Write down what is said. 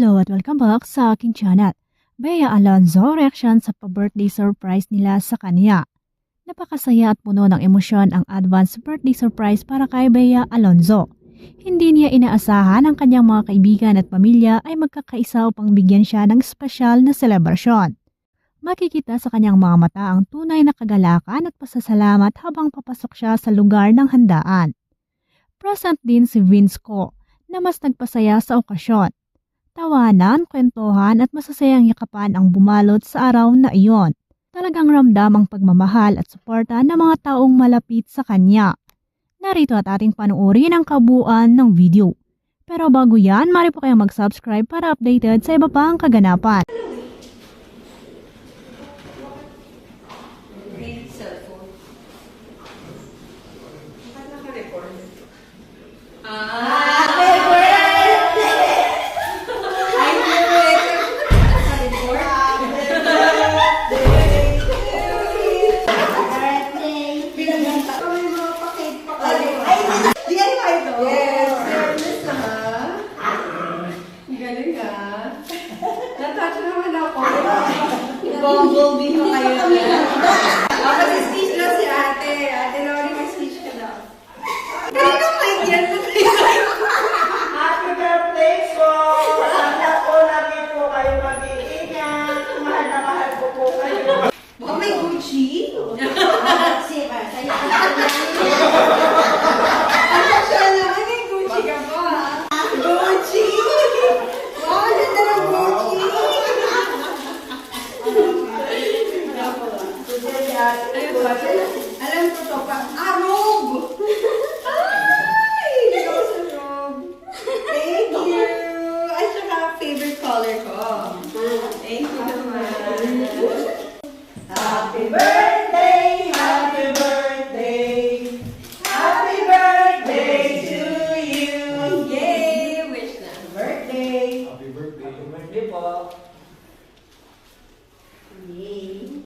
Hello at welcome back sa aking channel. Bea Alonzo reaction sa pa-birthday surprise nila sa kanya. Napakasaya at puno ng emosyon ang advance birthday surprise para kay Bea Alonzo. Hindi niya inaasahan ang kanyang mga kaibigan at pamilya ay magkakaisa upang bigyan siya ng espesyal na selebrasyon. Makikita sa kanyang mga mata ang tunay na kagalakan at pasasalamat habang papasok siya sa lugar ng handaan. Present din si Vince Ko na mas nagpasaya sa okasyon. Tawanan, kwentuhan at masasayang yakapan ang bumalot sa araw na iyon. Talagang ramdam ang pagmamahal at suporta ng mga taong malapit sa kanya. Narito at ating panuorin ang kabuuan ng video. Pero bago yan, mari po kayong mag-subscribe para updated sa iba pang kaganapan. cellphone. Bumblebee ko kayo. Ako si speech na si ate. Ate Lori, may speech ka daw. Kanino mic yan? Happy birthday po! Sana po lagi po kayo mag-iingat. Mahal na mahal ko po kayo. Baka may Gucci? Diba? Alam ko to, arog! Ay! Rose arog! Thank favorite color ko. Thank you naman. Happy birthday! Happy birthday! Happy birthday to you! Yay! Wish na. Birthday! Happy birthday! Happy birthday po! Yay!